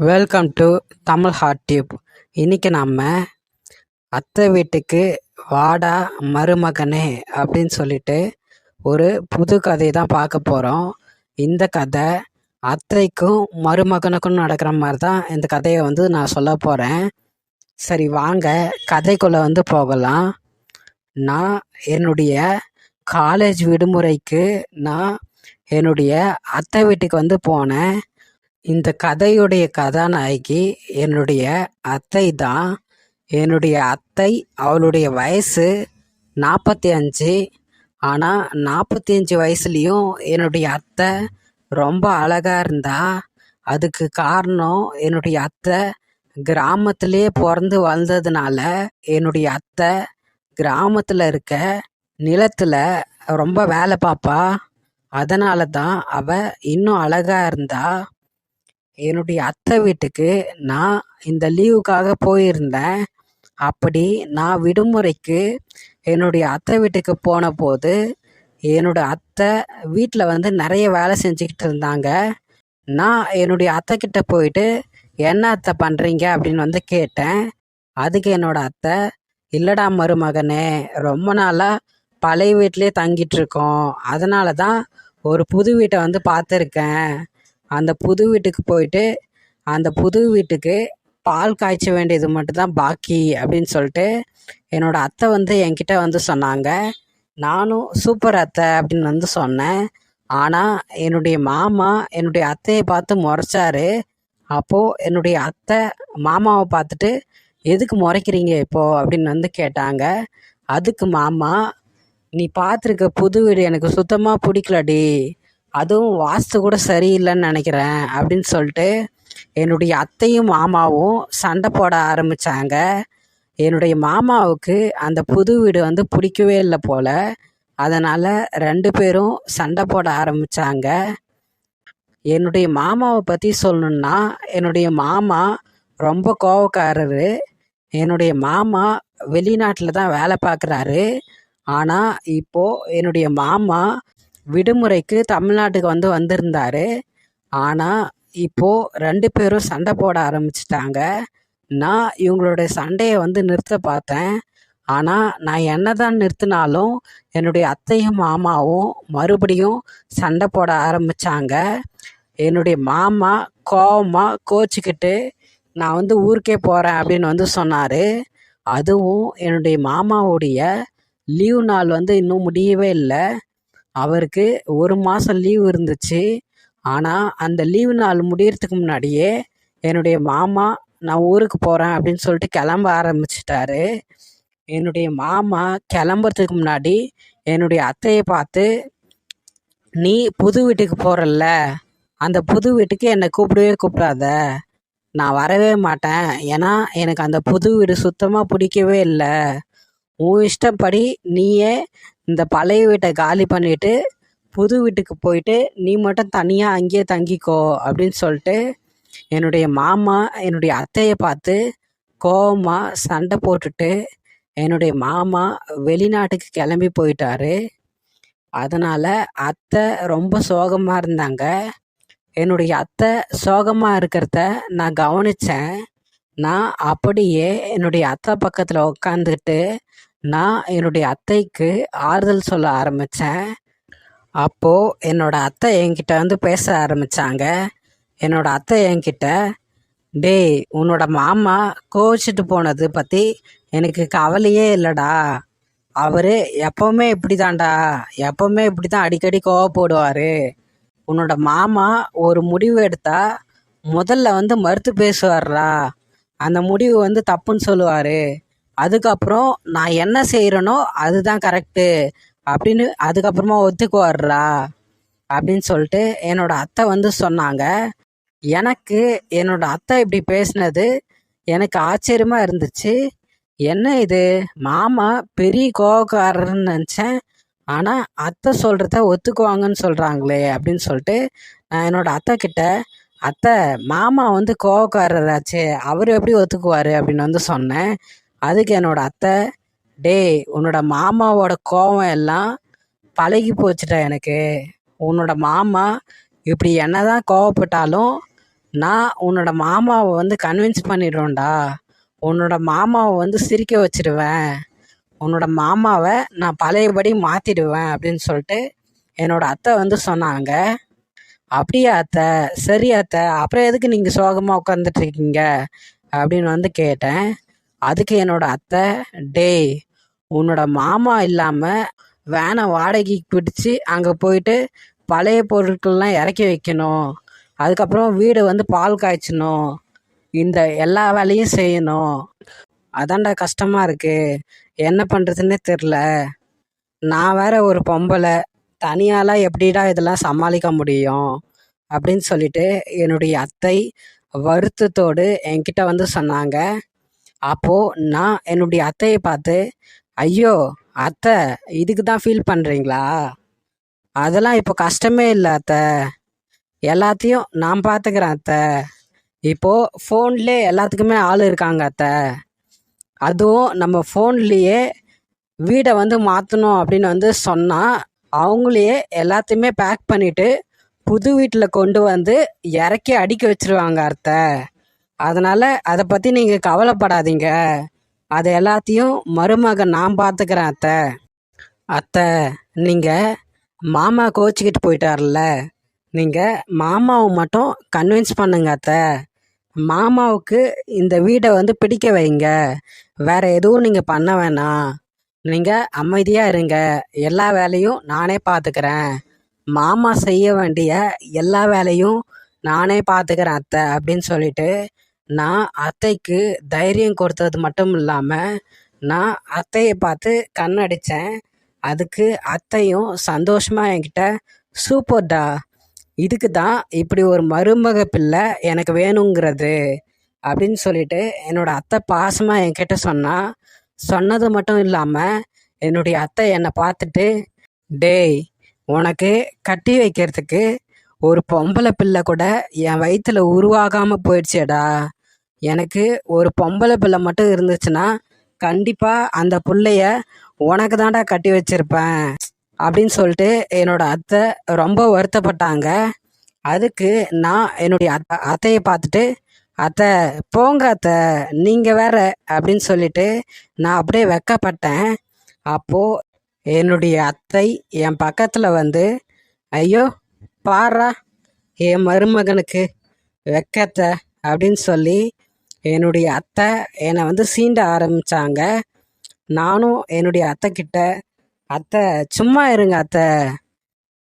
Welcome to Tamil hot tube இன்றைக்கி நம்ம அத்தை வீட்டுக்கு வாடா மருமகனே அப்படின்னு சொல்லிட்டு ஒரு புது கதை தான் பார்க்க போகிறோம் இந்த கதை அத்தைக்கும் மருமகனுக்கும் நடக்கிற மாதிரி தான் இந்த கதையை வந்து நான் சொல்ல போகிறேன் சரி வாங்க கதைக்குள்ளே வந்து போகலாம். நான் என்னுடைய காலேஜ் விடுமுறைக்கு நான் என்னுடைய அத்தை வீட்டுக்கு வந்து போனேன். இந்த கதையுடைய கதாநாயகி என்னுடைய அத்தை தான் என்னுடைய அத்தை அவளுடைய வயசு நாற்பத்தி அஞ்சு ஆனால் நாற்பத்தி அஞ்சு வயசுலேயும் என்னுடைய அத்தை ரொம்ப அழகாக இருந்தா. அதுக்கு காரணம் என்னுடைய அத்தை கிராமத்திலே பிறந்து வளர்ந்ததுனால என்னுடைய அத்தை கிராமத்தில் இருக்க நிலத்தில் ரொம்ப வேலை பார்ப்பா அதனால தான் அவள் இன்னும் அழகாக இருந்தா. என்னுடைய அத்தை வீட்டுக்கு நான் இந்த லீவுக்காக போயிருந்தேன். அப்படி நான் விடுமுறைக்கு என்னுடைய அத்தை வீட்டுக்கு போன போது என்னோட அத்தை வீட்டில் வந்து நிறைய வேலை செஞ்சுக்கிட்டு இருந்தாங்க. நான் என்னுடைய அத்தை கிட்ட போயிட்டு என்ன அத்தை பண்ணுறீங்க அப்படின்னு வந்து கேட்டேன். அதுக்கு என்னோடய அத்தை இல்லடா மருமகனே ரொம்ப நாளாக பழைய வீட்டிலே தங்கிட்டு இருக்கோம். அதனால தான் ஒரு புது வீட்டை வந்து பார்த்துருக்கேன். அந்த புது வீட்டுக்கு போயிட்டு அந்த புது வீட்டுக்கு பால் காய்ச்ச வேண்டியது மட்டும்தான் பாக்கி அப்படின்னு சொல்லிட்டு என்னோடய அத்தை வந்து என்கிட்ட வந்து சொன்னாங்க. நானும் சூப்பர் அத்தை அப்படின்னு வந்து சொன்னேன். ஆனால் என்னுடைய மாமா என்னுடைய அத்தையை பார்த்து முறைச்சாரு. அப்போது என்னுடைய அத்தை மாமாவை பார்த்துட்டு எதுக்கு முறைக்கிறீங்க இப்போது அப்படின்னு வந்து கேட்டாங்க. அதுக்கு மாமா நீ பார்த்துருக்க புது வீடு எனக்கு சுத்தமாக பிடிக்கலடி. அதுவும் வாஸ்து கூட சரியில்லைன்னு நினைக்கிறேன் அப்படின்னு சொல்லிட்டு என்னுடைய அத்தையும் மாமாவும் சண்டை போட ஆரம்பித்தாங்க என்னுடைய மாமாவுக்கு அந்த புது வீடு வந்து பிடிக்கவே இல்லை போல். அதனால் ரெண்டு பேரும் சண்டை போட ஆரம்பித்தாங்க என்னுடைய மாமாவை பற்றி சொல்லணுன்னா என்னுடைய மாமா ரொம்ப கோவக்காரரு. என்னுடைய மாமா வெளிநாட்டில் தான் வேலை பார்க்குறாரு. ஆனால் இப்போது என்னுடைய மாமா விடுமுறைக்கு தமிழ்நாட்டுக்கு வந்து வந்திருந்தார். ஆனால் இப்போது ரெண்டு பேரும் சண்டை போட ஆரம்பிச்சிட்டாங்க. நான் இவங்களுடைய சண்டையை வந்து நிறுத்த பார்த்தேன். ஆனால் நான் என்ன தான் நிறுத்தினாலும் என்னுடைய அத்தையும் மாமாவும் மறுபடியும் சண்டை போட ஆரம்பித்தாங்க என்னுடைய மாமா கோவமாக கோச்சிக்கிட்டு நான் வந்து ஊருக்கே போகிறேன் அப்படின்னு வந்து சொன்னார். அதுவும் என்னுடைய மாமாவுடைய லீவ் நாள் வந்து இன்னும் முடியவே இல்லை. அவருக்கு ஒரு மாதம் லீவு இருந்துச்சு. ஆனால் அந்த லீவு நாள் முடியறதுக்கு முன்னாடியே என்னுடைய மாமா நான் ஊருக்கு போகிறேன் அப்படின்னு சொல்லிட்டு கிளம்ப ஆரம்பிச்சிட்டாரு. என்னுடைய மாமா கிளம்புறதுக்கு முன்னாடி என்னுடைய அத்தையை பார்த்து நீ புது வீட்டுக்கு போகிறல்ல அந்த புது வீட்டுக்கு என்னை கூப்பிடவே கூப்பிடாத. நான் வரவே மாட்டேன். ஏன்னா எனக்கு அந்த புது வீடு சுத்தமாக பிடிக்கவே இல்லை. உன் இஷ்டப்படி நீயே இந்த பழைய வீட்டை காலி பண்ணிவிட்டு புது வீட்டுக்கு போயிட்டு நீ மட்டும் தனியாக அங்கேயே தங்கிக்கோ அப்படின்னு சொல்லிட்டு என்னுடைய மாமா என்னுடைய அத்தையை பார்த்து கோவமாக சண்டை போட்டுட்டு என்னுடைய மாமா வெளிநாட்டுக்கு கிளம்பி போயிட்டாரு. அதனால் அத்தை ரொம்ப சோகமாக இருந்தாங்க. என்னுடைய அத்தை சோகமாக இருக்கிறத நான் கவனித்தேன் நான் அப்படியே என்னுடைய அத்தை பக்கத்தில் உட்காந்துக்கிட்டு நான் என்னுடைய அத்தைக்கு ஆறுதல் சொல்ல ஆரம்பித்தேன் அப்போது என்னோடய அத்தை என்கிட்ட வந்து பேச ஆரம்பித்தாங்க என்னோடய அத்தை என்கிட்ட டேய் உன்னோட மாமா கோவிச்சிட்டு போனது பற்றி எனக்கு கவலையே இல்லைடா. அவர் எப்போவுமே இப்படி தான்டா எப்போவுமே இப்படி தான் அடிக்கடி கோவப்படுவார் உன்னோட மாமா ஒரு முடிவு எடுத்தா முதல்ல வந்து மறுத்து பேசுவார்டா. அந்த முடிவு வந்து தப்புன்னு சொல்லுவார். அதுக்கப்புறம் நான் என்ன செய்கிறேனோ அதுதான் கரெக்டு அப்படின்னு அதுக்கப்புறமா ஒத்துக்குவார்ரா அப்படின்னு சொல்லிட்டு என்னோட அத்தை வந்து சொன்னாங்க. எனக்கு என்னோட அத்தை இப்படி பேசினது எனக்கு ஆச்சரியமாக இருந்துச்சு. என்ன இது? மாமா பெரிய கோபக்காரர்னு நினச்சேன். ஆனால் அத்தை சொல்கிறத ஒத்துக்குவாங்கன்னு சொல்கிறாங்களே அப்படின்னு சொல்லிட்டு நான் என்னோட அத்தை கிட்ட அத்தை மாமா வந்து கோவக்காரராச்சு அவர் எப்படி ஒத்துக்குவார்? அப்படின்னு வந்து சொன்னேன். அதுக்கு என்னோட அத்தை டேய் உன்னோட மாமாவோட கோவம் எல்லாம் பழகி போச்சுடா எனக்கு. உன்னோட மாமா இப்படி என்ன தான் கோவப்பட்டாலும் நான் உன்னோட மாமாவை வந்து கன்வின்ஸ் பண்ணிடுவேன்டா. உன்னோட மாமாவை வந்து சிரிக்க வச்சிடுவேன். உன்னோட மாமாவை நான் பழையபடி மாற்றிடுவேன் அப்படின்னு சொல்லிட்டு என்னோட அத்தை வந்து சொன்னாங்க. அப்படியா அத்தை? சரி அத்தை. அப்புறம் எதுக்கு நீங்கள் சோகமாக உட்காந்துட்டு இருக்கீங்க? அப்படின்னு வந்து கேட்டேன். அதுக்கு என்னோட அத்தை டேய் உன்னோட மாமா இல்லாமல் வேனை வாடகைக்கு பிடிச்சி அங்கே போயிட்டு பழைய பொருட்கள்லாம் இறக்கி வைக்கணும். அதுக்கப்புறம் வீடு வந்து பால் காய்ச்சணும். இந்த எல்லா வேலையும் செய்யணும். அதான்டா கஷ்டமாக இருக்குது என்ன பண்ணுறதுன்னே தெரில. நான் வேற ஒரு பொம்பளை. தனியாலாம் எப்படிடா இதெல்லாம் சமாளிக்க முடியும்? அப்படின்னு சொல்லிட்டு என்னுடைய அத்தை வருத்தத்தோடு என்கிட்ட வந்து சொன்னாங்க. அப்போது நான் என்னுடைய அத்தையை பார்த்து ஐயோ அத்தை இதுக்கு தான் ஃபீல் பண்ணுறீங்களா அதெல்லாம் இப்போ கஷ்டமே இல்லை அத்தை. எல்லாத்தையும் நான் பார்த்துக்கிறேன் அத்தை. இப்போது ஃபோன்லேயே எல்லாத்துக்குமே ஆள் இருக்காங்க அத்தை. அதுவும் நம்ம ஃபோன்லேயே வீடை வந்து மாற்றணும் அப்படின்னு வந்து சொன்னால் அவங்களையே எல்லாத்தையுமே பேக் பண்ணிவிட்டு புது வீட்டில் கொண்டு வந்து இறக்கி அடுக்கி வச்சிருவாங்க அத்தை. அதனால் அதை பற்றி நீங்கள் கவலைப்படாதீங்க. அது எல்லாத்தையும் மருமகன் நான் பார்த்துக்கிறேன் அத்தை. அத்தை நீங்கள் மாமா கோச்சிக்கிட்டு போயிட்டார்ல நீங்கள் மாமாவை மட்டும் கன்வின்ஸ் பண்ணுங்க அத்தை. மாமாவுக்கு இந்த வீடை வந்து பிடிக்க வைங்க. வேற எதுவும் நீங்கள் பண்ண வேணாம். நீங்கள் அமைதியாக இருங்க. எல்லா வேலையும் நானே பார்த்துக்கிறேன் மாமா செய்ய வேண்டிய எல்லா வேலையும் நானே பார்த்துக்கிறேன் அத்தை அப்படின்னு சொல்லிட்டு நான் அத்தைக்கு தைரியம் கொடுத்தது மட்டும் இல்லாமல் நான் அத்தையை பார்த்து கண்ணடித்தேன் அதுக்கு அத்தையும் சந்தோஷமாக என்கிட்ட சூப்பர்டா இதுக்கு தான் இப்படி ஒரு மருமக பிள்ளை எனக்கு வேணுங்கிறது அப்படின்னு சொல்லிட்டு என்னோடய அத்தை பாசமாக என்கிட்ட சொன்னால் சொன்னது மட்டும் இல்லாமல் என்னுடைய அத்தை என்னை பார்த்துட்டு டேய் உனக்கு கட்டி வைக்கிறதுக்கு ஒரு பொம்பளை பிள்ளை கூட என் வயிற்றில் உருவாகாமல் போயிடுச்சேடா. எனக்கு ஒரு பொம்பளை பிள்ளை மட்டும் இருந்துச்சுன்னா கண்டிப்பாக அந்த பிள்ளைய உனக்கு தான்டா கட்டி வச்சிருப்பேன் அப்படின்னு சொல்லிட்டு என்னோட அத்தை ரொம்ப வருத்தப்பட்டாங்க. அதுக்கு நான் என்னுடைய அத்தை அத்தையை பார்த்துட்டு அத்தை போங்க அத்தை நீங்கள் வேற அப்படின்னு சொல்லிட்டு நான் அப்படியே வெக்கப்பட்டேன். அப்போது என்னுடைய அத்தை என் பக்கத்தில் வந்து ஐயோ பாரா என் மருமகனுக்கு வெக்கத்தை அப்படின்னு சொல்லி என்னுடைய அத்தை என்னை வந்து சீண்ட ஆரம்பித்தாங்க நானும் என்னுடைய அத்தை கிட்ட அத்தை சும்மா இருங்க அத்தை.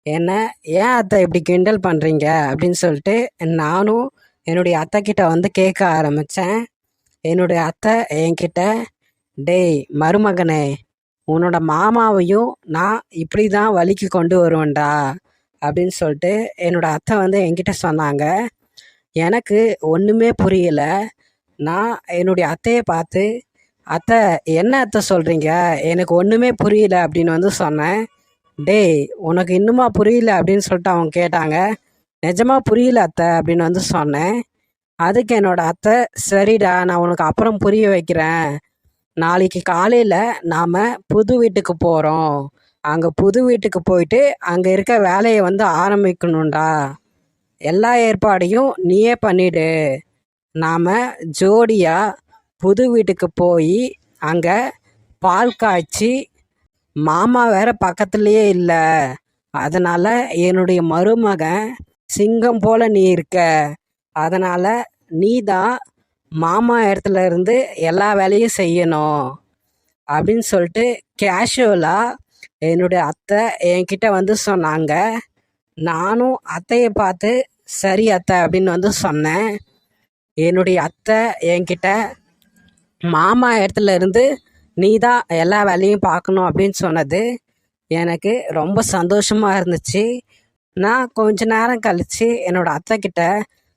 என்ன ஏன் அத்தை இப்படி கிண்டல் பண்ணுறீங்க அப்படின்னு சொல்லிட்டு நானும் என்னுடைய அத்தை கிட்ட வந்து கேட்க ஆரம்பித்தேன் என்னுடைய அத்தை என்கிட்ட டேய் மருமகனே உன்னோட மாமாவையும் நான் இப்படி தான் வழிக்கு கொண்டு வருவேன்டா. அப்படின்னு சொல்லிட்டு என்னோட அத்தை வந்து என்கிட்ட சொன்னாங்க. எனக்கு ஒன்றுமே புரியலை. நான் என்னுடைய அத்தையை பார்த்து அத்தை என்ன அத்தை சொல்கிறீங்க எனக்கு ஒன்றுமே புரியல அப்படின்னு வந்து சொன்னேன். டேய் உனக்கு இன்னுமா புரியல அப்படின்னு சொல்லிட்டு அவங்க கேட்டாங்க. நிஜமாக புரியல அத்தை அப்படின்னு வந்து சொன்னேன். அதுக்கு என்னோடய அத்தை சரிடா நான் உனக்கு அப்புறம் புரிய வைக்கிறேன். நாளைக்கு காலையில் நாம் புது வீட்டுக்கு போகிறோம் அங்கே புது வீட்டுக்கு போயிட்டு அங்கே இருக்க வேலையை வந்து ஆரம்பிக்கணும்டா. எல்லா ஏற்பாடையும் நீயே பண்ணிடு. நாம் ஜோடியாக புது வீட்டுக்கு போய் அங்கே பால் காய்ச்சி மாமா வேற பக்கத்துலேயே இல்லை. அதனால் என்னுடைய மருமகன் சிங்கம் போல நீ இருக்க. அதனால் நீ தான் மாமா இடத்துல இருந்து எல்லா வேலையும் செய்யணும் அப்படின்னு சொல்லிட்டு கேஷுவலாக என்னுடைய அத்தை என்கிட்ட வந்து சொன்னாங்க. நானும் அத்தையை பார்த்து சரி அத்தை அப்படின்னு வந்து சொன்னேன். என்னுடைய அத்தை என்கிட்ட மாமா இடத்துல இருந்து நீ தான் எல்லா வேலையும் பார்க்கணும் அப்படின்னு சொன்னது. எனக்கு ரொம்ப சந்தோஷமாக இருந்துச்சு. நான் கொஞ்ச நேரம் கழித்து என்னோட அத்தை கிட்ட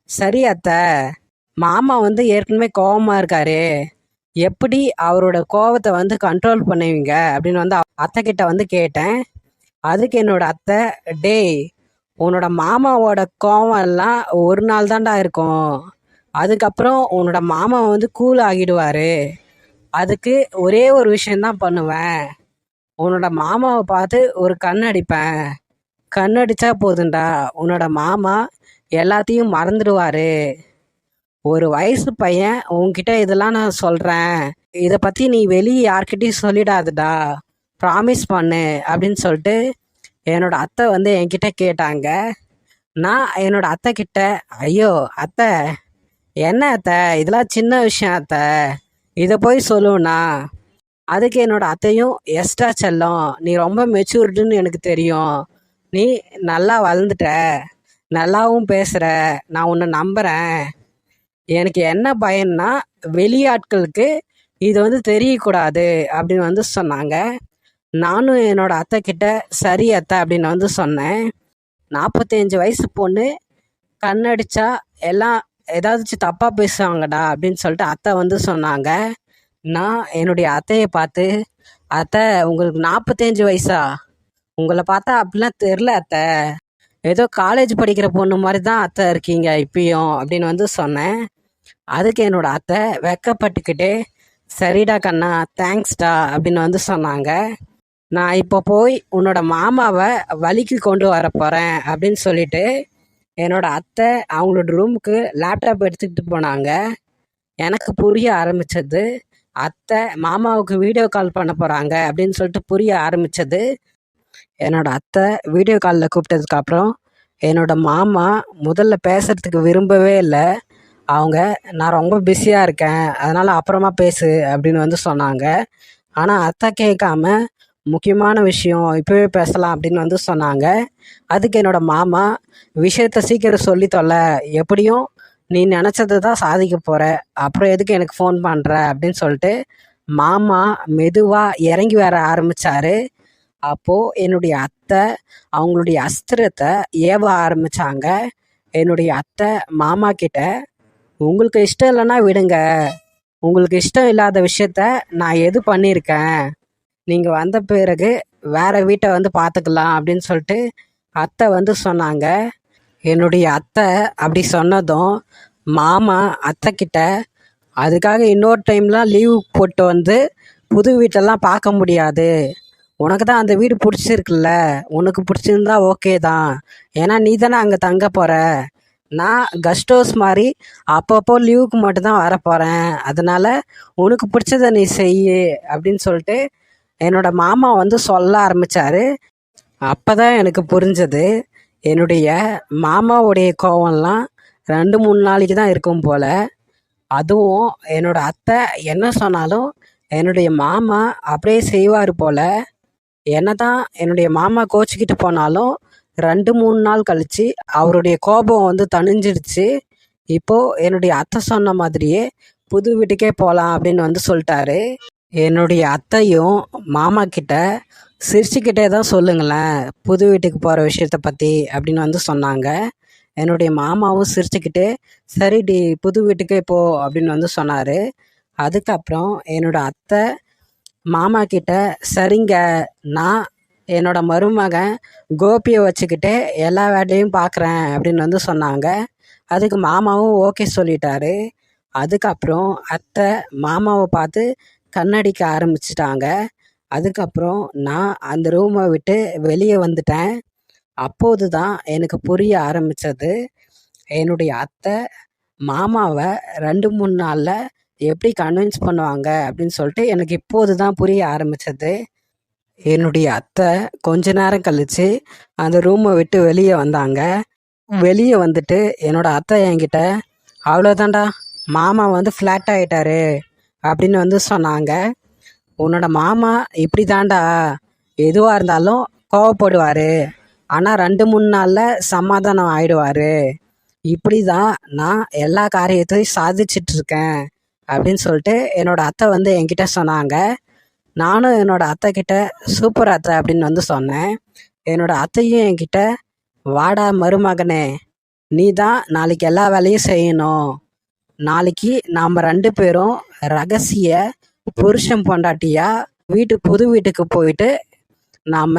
சரி அத்தை மாமா வந்து ஏற்கனவே கோவமாக இருக்காரு. எப்படி அவரோட கோவத்தை வந்து கண்ட்ரோல் பண்ணுவீங்க? அப்படின்னு வந்து அத்தை கிட்ட வந்து கேட்டேன். அதுக்கு என்னோட அத்தை டேய் உன்னோட மாமாவோட கோவம் எல்லாம் ஒரு நாள் தான்டா இருக்கும். அதுக்கப்புறம் உன்னோட மாமா வந்து கூல் ஆகிடுவார். அதுக்கு ஒரே ஒரு விஷயந்தான் பண்ணுவேன். உன்னோட மாமாவை பார்த்து ஒரு கண் அடிப்பேன். கண் அடித்தா போதும்டா. உன்னோட மாமா எல்லாத்தையும் மறந்துடுவார். ஒரு வயசு பையன் உன்கிட்ட இதெல்லாம் நான் சொல்கிறேன் இதை பற்றி நீ வெளியே யார்கிட்டையும் சொல்லிடாதுடா. ப்ராமிஸ் பண்ணு அப்படின்னு சொல்லிட்டு என்னோட அத்தை வந்து என்கிட்ட கேட்டாங்க. நான் என்னோட அத்தை கிட்ட ஐயோ அத்தை என்ன அத்தை? இதெல்லாம் சின்ன விஷயம் அத்தை. இதை போய் சொல்லுவேண்ணா அதுக்கு என்னோட அத்தையும் எஸ்ட்ரா செல்லம் நீ ரொம்ப மெச்சூர்டுன்னு எனக்கு தெரியும். நீ நல்லா வளர்ந்துட்ட. நல்லாவும் பேசுகிற நான் உன்னை நம்புகிறேன் எனக்கு என்ன பயன்னா வெளியாட்களுக்கு இது வந்து தெரியக்கூடாது அப்படின்னு வந்து சொன்னாங்க. நானும் என்னோட அத்தை கிட்ட சரி அத்தை அப்படின்னு வந்து சொன்னேன். நாற்பத்தஞ்சு வயசு பொண்ணு கண்ணடிச்சா எல்லாம் ஏதாச்சும் தப்பாக பேசுவாங்கடா அப்படின்னு சொல்லிட்டு அத்தை வந்து சொன்னாங்க. நான் என்னுடைய அத்தையை பார்த்து அத்தை உங்களுக்கு நாற்பத்தஞ்சு வயசா? உங்களை பார்த்தா அப்படிலாம் தெரில அத்தை. ஏதோ காலேஜ் படிக்கிற பொண்ணு மாதிரி தான் அத்தை இருக்கீங்க இப்பயும் அப்படின்னு வந்து சொன்னேன். அதுக்கு என்னோடய அத்தை வெக்கப்பட்டுக்கிட்டே சரிடா கண்ணா தேங்க்ஸ்டா அப்படின்னு வந்து சொன்னாங்க. நான் இப்போ போய் உன்னோட மாமாவை வழிக்கு கொண்டு வர போகிறேன் அப்படின்னு சொல்லிட்டு என்னோட அத்தை அவங்களோட ரூமுக்கு லேப்டாப் எடுத்துக்கிட்டு போனாங்க. எனக்கு புரிய ஆரம்பித்தது அத்தை மாமாவுக்கு வீடியோ கால் பண்ண போகிறாங்க அப்படின்னு சொல்லிட்டு புரிய ஆரம்பித்தது என்னோட அத்தை வீடியோ காலில் கூப்பிட்டதுக்கப்புறம் என்னோட மாமா முதல்ல பேசுகிறதுக்கு விரும்பவே இல்லை. அவங்க நான் ரொம்ப பிஸியாக இருக்கேன். அதனால் அப்புறமா பேசு அப்படின்னு வந்து சொன்னாங்க. ஆனால் அத்தை கேட்காம முக்கியமான விஷயம் இப்போவே பேசலாம் அப்படின்னு வந்து சொன்னாங்க. அதுக்கு என்னோட மாமா விஷயத்த சீக்கிரம் சொல்லி தொல்ல எப்படியும் நீ நினச்சது தான் சாதிக்க போகிற அப்புறம் எதுக்கு எனக்கு ஃபோன் பண்ணுற அப்படின்னு சொல்லிட்டு மாமா மெதுவாக இறங்கி வர ஆரம்பித்தார் அப்போது என்னுடைய அத்தை அவங்களுடைய அஸ்திரத்தை ஏவ ஆரம்பித்தாங்க என்னுடைய அத்தை மாமா கிட்ட உங்களுக்கு இஷ்டம் இல்லைன்னா விடுங்க. உங்களுக்கு இஷ்டம் இல்லாத விஷயத்த நான் எது பண்ணியிருக்கேன்? நீங்கள் வந்த பிறகு வேற வீட்டை வந்து பார்த்துக்கலாம். அப்படின்னு சொல்லிட்டு அத்தை வந்து சொன்னாங்க. என்னுடைய அத்தை அப்படி சொன்னதும் மாமா அத்தை கிட்ட அதுக்காக இன்னொரு டைம்லாம் லீவ் போட்டு வந்து புது வீட்டெல்லாம் பார்க்க முடியாது. உனக்கு தான் அந்த வீடு பிடிச்சிருக்குல்ல. உனக்கு பிடிச்சிருந்தா ஓகே தான். ஏன்னா நீ தானே அங்கே தங்க போகிற நான் கெஸ்ட் ஹவுஸ் மாதிரி அப்பப்போ லீவுக்கு மட்டும்தான் வரப்போகிறேன் அதனால் உனக்கு பிடிச்சத நீ செய் அப்படின்னு சொல்லிட்டு என்னோட மாமா வந்து சொல்ல ஆரம்பித்தார் அப்போ தான் எனக்கு புரிஞ்சது. என்னுடைய மாமாவுடைய கோவம்லாம் ரெண்டு மூணு நாளைக்கு தான் இருக்கும் போல். அதுவும் என்னோட அத்தை என்ன சொன்னாலும் என்னுடைய மாமா அப்படியே செய்வார் போல். என்ன தான் என்னுடைய மாமா கோச்சிக்கிட்டு போனாலும் ரெண்டு மூணு நாள் கழித்து அவருடைய கோபம் வந்து தணிஞ்சிடுச்சு. இப்போது என்னுடைய அத்தை சொன்ன மாதிரியே புது வீட்டுக்கே போகலாம் அப்படின்னு வந்து சொல்லிட்டாரு. என்னுடைய அத்தையும் மாமா கிட்ட சிரிச்சுக்கிட்டே தான் சொல்லுங்களேன். புது வீட்டுக்கு போகிற விஷயத்த பற்றி அப்படின்னு வந்து சொன்னாங்க. என்னுடைய மாமாவும் சிரிச்சுக்கிட்டு சரிடி புது வீட்டுக்கே போ அப்படின்னு வந்து சொன்னார். அதுக்கப்புறம் என்னோட அத்தை மாமா கிட்ட சரிங்க நான் என்னோட மருமகன் கோபியை வச்சுக்கிட்டு எல்லா வேலையும் பார்க்குறேன் அப்படின்னு வந்து சொன்னாங்க. அதுக்கு மாமாவும் ஓகே சொல்லிட்டாரு. அதுக்கப்புறம் அத்தை மாமாவை பார்த்து கண்ணடிக்க ஆரம்பிச்சிட்டாங்க. அதுக்கப்புறம் நான் அந்த ரூமை விட்டு வெளியே வந்துட்டேன். அப்போது தான் எனக்கு புரிய ஆரம்பித்தது என்னுடைய அத்தை மாமாவை ரெண்டு மூணு நாளில் எப்படி கன்வின்ஸ் பண்ணுவாங்க அப்படின்னு சொல்லிட்டு எனக்கு இப்போது தான் புரிய ஆரம்பித்தது என்னுடைய அத்தை கொஞ்ச நேரம் கழித்து அந்த ரூமை விட்டு வெளியே வந்தாங்க. வெளியே வந்துட்டு என்னோட அத்தை என்கிட்ட அவ்வளோதான்டா மாமா வந்து ஃப்ளாட் ஆகிட்டாரு அப்படின்னு வந்து சொன்னாங்க. உன்னோட மாமா இப்படி தாண்டா எதுவாக இருந்தாலும் கோவப்படுவார். ஆனால் ரெண்டு மூணு நாளில் சமாதானம் ஆயிடுவார். இப்படி தான் நான் எல்லா காரியத்தையும் சாதிச்சிட்ருக்கேன் அப்படின்னு சொல்லிட்டு என்னோடய அத்தை வந்து என்கிட்ட சொன்னாங்க. நானும் என்னோட அத்தை கிட்ட சூப்பர் அத்தை அப்படின்னு வந்து சொன்னேன். என்னோட அத்தையும் என்கிட்ட வாடா மருமகனே நீ தான் நாளைக்கு எல்லா வேலையும் செய்யணும். நாளைக்கு நாம் ரெண்டு பேரும் ரகசிய புருஷன் பொண்டாட்டியா? வீட்டு புது வீட்டுக்கு போயிட்டு நாம்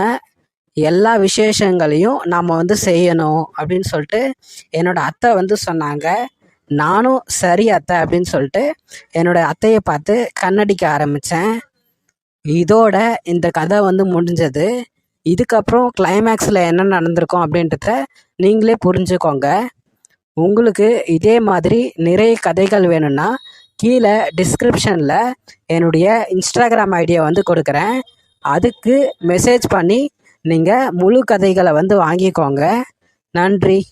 எல்லா விசேஷங்களையும் நாம் வந்து செய்யணும் அப்படின்னு சொல்லிட்டு என்னோட அத்தை வந்து சொன்னாங்க. நானும் சரி அத்தை அப்படின்னு சொல்லிட்டு என்னோட அத்தையை பார்த்து கண்ணடிக்க ஆரம்பித்தேன் இதோட இந்த கதை வந்து முடிஞ்சது. இதுக்கப்புறம் கிளைமேக்ஸில் என்ன நடந்திருக்கும் அப்படின்றத நீங்களே புரிஞ்சுக்கோங்க. உங்களுக்கு இதே மாதிரி நிறைய கதைகள் வேணும்னா கீழே டிஸ்கிரிப்ஷனில் என்னுடைய இன்ஸ்டாகிராம் ஐடியை வந்து கொடுக்குறேன். அதுக்கு மெசேஜ் பண்ணி நீங்கள் முழு கதைகளை வந்து வாங்கிக்கோங்க. நன்றி.